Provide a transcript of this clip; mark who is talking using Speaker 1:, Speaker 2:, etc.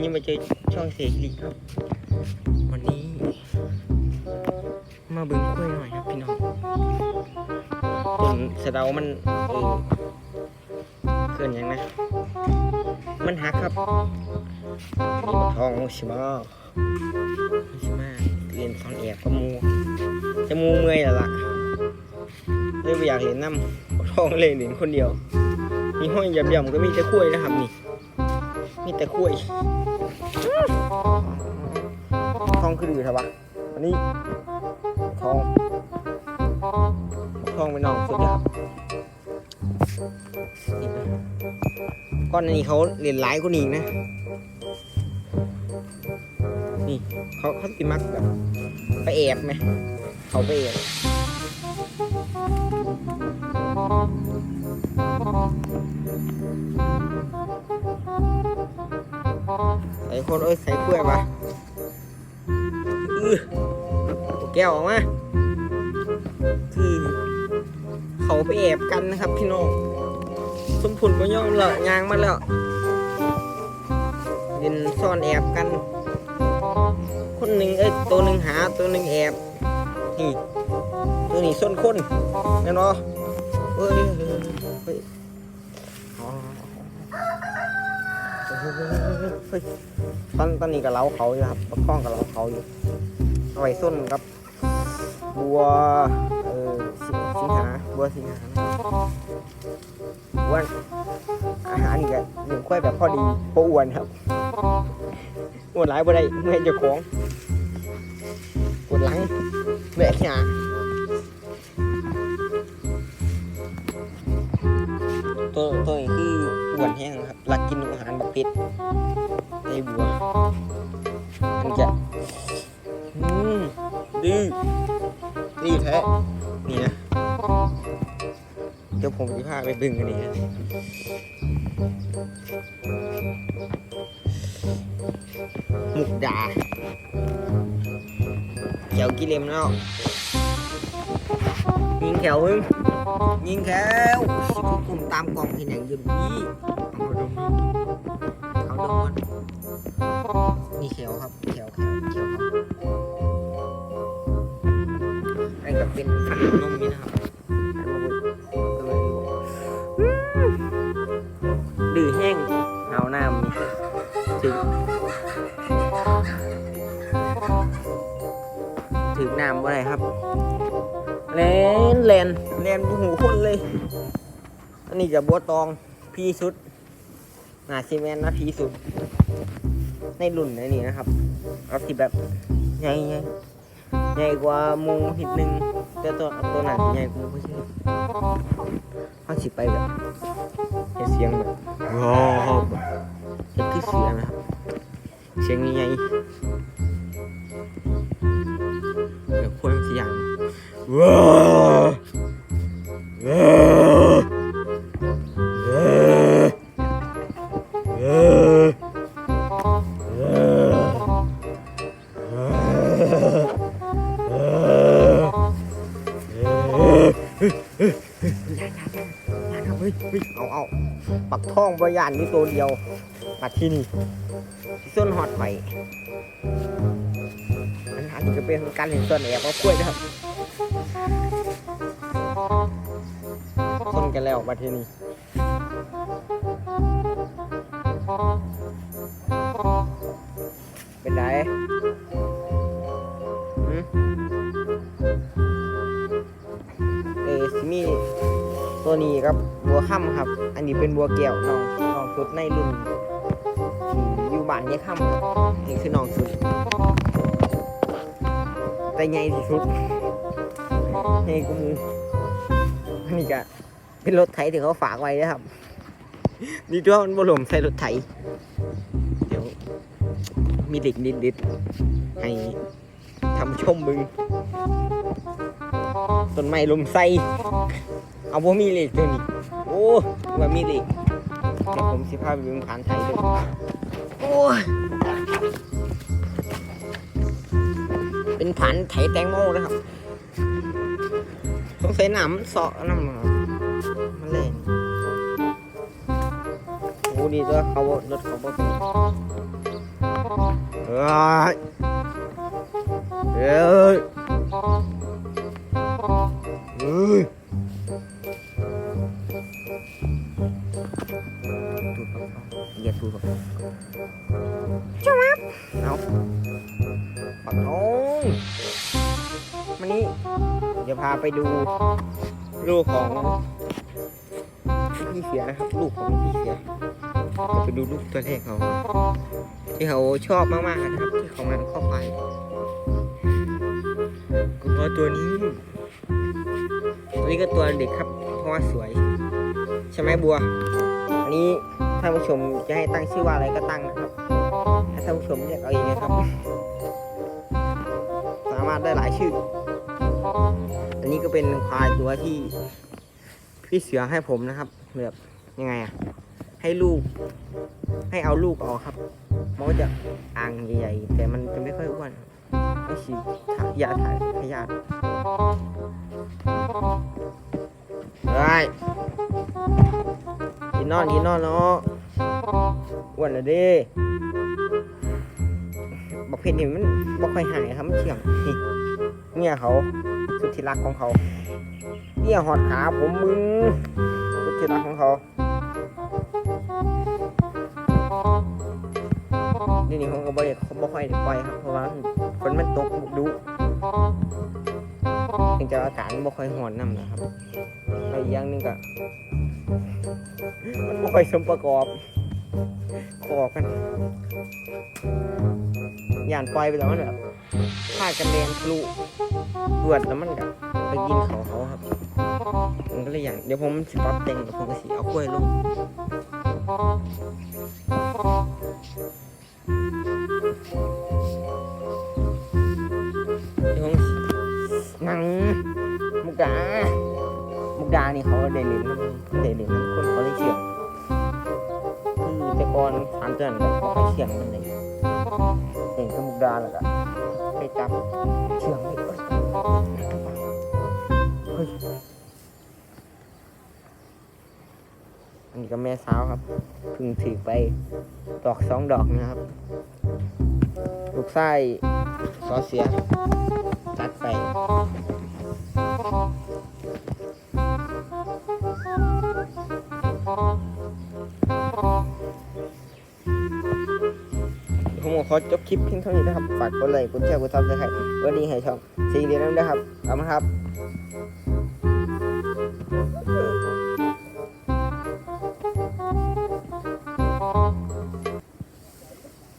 Speaker 1: นี่มาเจอช่องเสกลิครับ วันนี้ มาบึงกล้วยหน่อยครับพี่น้องต้นสะเดามันเกินยังนะ มันหักครับมีทองชิมาชิมาเรียนสอนแอบกับหมูจะมูเมื่อยแล้วล่ะเลยไม่อยากเล่นน้ำทองเลยเล่นคนเดียว มีห้อยหย่ำๆก็มีแต่กล้วยนะครับนี่ มีแต่กล้วยทองคือดื้อใช่ปะอันนี้ทองทองเป็นน้องสุดยอดนี่นะก้อนนี้เขาเรียนหลายกว่านี้อีกนะ นี่เขาเขาติมักแบบไปแอบไหมเขาไปแอบ คนเอ้ยใส่กล้วยปะอืออแก้วออกมาคือเขาไปแอบกันนะครับพี่น้องสมผุนมาย่อมละยางมาแล้วเดินซ่อนแอบกัน คนหนึ่งเอ้ยตัวหนึ่งหาตัวหนึ่งแอบนี่ตัวนี้ส้นคนแน่นอนเฮ้ยเฮ้ยเฮ้ยอ๋อเฮ้ย ตอนตอนนี้กับเราเขาอยู่ครับประคองกับเราเขาอยู่เอาไว้ส้นครับ บัวเออสิสิงหาบัวสิงหาอ้วนอาหารนี่ก็หนึ่งค่อยแบบพอดีพออ้วนครับอ้วนหลายบ่ได้เมื่อยจ้าของปวดหลังแบกหนาตัวตัวนี้คืออ้วนแห้ง ในบัวมันจะอืมดื้อนี่แท้นี่นะ เดี๋ยวผมจะพาไปบึงกันนี่นะหมุกดาเขียวกิเลมแล้วยิงแขวมึงยิงแขวสิพวกกลุ่มตามกล่องเห็นอย่างเดียวนี้เอาดมเอาดมมัน นี่แขวครับแขวแขวแขวครับอันนี้ก็เป็นขนมนมนี่นะครับดื้อแห้งเอาน้ำนี่ถึงถึงน้ำว่าไรครับเลนเลนเลนหูคนเลย อันนี้จะบัวตองพี่สุดหนาซีเมนนะพี่สุด ในรุ่นในนี้นะครับ เอาที่แบบใหญ่ใหญ่ใหญ่กว่ามูนิดหนึ่งแต่ตัวตัวหนาใหญ่กว่ามูเพื่อนเขาสิไปแบบเฮ็ดเสียงแบบว้าวแบบเฮ็ดคือเสียงนะครับเสียงใหญ่เดี๋ยวควรสิอย่างว้า ปักท่องบริยานนี่ตัวเดียวปัดที่นี่ที่ส้นหอดไปอันนี้ก็เป็นการเห็นส่วนแอบเอากล้วยนะครับส้นกันแล้วปัดที่นี่เป็นไรหืมเออสิมีตัวนี้ครับ บัวค่ำครับ อันนี้เป็นบัวแก้วน้องน้องสุดในรุ่นที่อยู่บ้านเนี่ยค่ำครับนี่คือน้องสุด แต่ใหญ่ที่สุดใหญ่กูมูอันนี้ก็เป็นรถไถที่เขาฝากไว้นะครับ นี่ตัวมันบลมใส่รถไถ เดี๋ยว มีเด็กนิดๆให้ทำชมมึงต้นไม้ลมไสเอาบ่มีเหล็กตัวนี้ อ้ว่ามีเหล็กเดี๋ยวผมสิพาไปเบิ่งผ่านไทยดูโอ้เป็นผ่านไถแตงโมนะครับต้องใส่หน้ำมันเสาะน้ำมันเล่นโอ้ดีตัวเขาบรถเขาบ่เป็นยเอ้ย เอาปักนองมานี่เดี๋ยวพาไปดูลูกของพี่เสียนะครับ ลูกของพี่เสียเดี๋ยวไปดูลูกตัวแรกเขาที่เขาชอบมากๆนะครับ ที่เขามันเข้าไปก็เพราะตัวนี้ตัวนี้ก็ตัวเด็กครับ เพราะว่าสวย ใช่ไหมบัว อันนี้ท่านผู้ชมจะให้ตั้งชื่อว่าอะไรก็ตั้งนะครับ ให้ท่านผู้ชมเรียกเอาเองนะครับ สามารถได้หลายชื่อ อันนี้ก็เป็นควายตัวที่พี่เสือให้ผมนะครับแบบยังไงอะให้ลูก ให้เอาลูกออกครับมันก็จะอ่างใหญ่ๆแต่มันจะไม่ค่อยอ้วนไม่ฉีดยาถ่ายพยาธิเฮ้ยกินนอนกินนอนเนาะอ้วนเลยดิบอ เพนนี่มันบอกค่อยหายครับมันเฉียงนี่เนี่ยเขาสุดที่รักของเขาเนี่ยหอดขาผมมึงสุดที่รักของเขาเดี๋ยวนี้ผมก็บ่ได้บ่ค่อยได้ปล่อยครับเพราะว่าฝนมันตกบุกดุถึงจะอากาศบ่ค่อยร้อนนำนะครับแล้วอีกอย่างนึงก็มันบ่ค่อยสมประกอบขอกัน ย่านปล่อยไปแล้วมันแบบพากันแดนทะลุรวดแล้วมันก็ไปกินเขาเขาครับมันก็เลยอย่างเดี๋ยวผมสิปรับแต่งแล้วผมก็สิเอากล้วยลงเดี๋ยวหนังมุกดามุกดานี่เขาเดลินน้ำเดลินน้ำคนเขาเลยเชื่องคือแต่ก่อนสามเดือนก็เขาเชื่องมันเลย ดาแล้วก็ไปจับเชืองเลยเฮ้ยอันนี้ก็แม่สาวครับเพึ่งถือไปดอกสองดอกนะครับ ลูกไส้ซอเสียจัดไป อจบคลิปเพียงเท่านี้นะครับ ฝากกดไลค์กดแชร์กดซับสไครต์กนดีให้ชมองสีเดียวนั้นนะครับขอบคุณครับ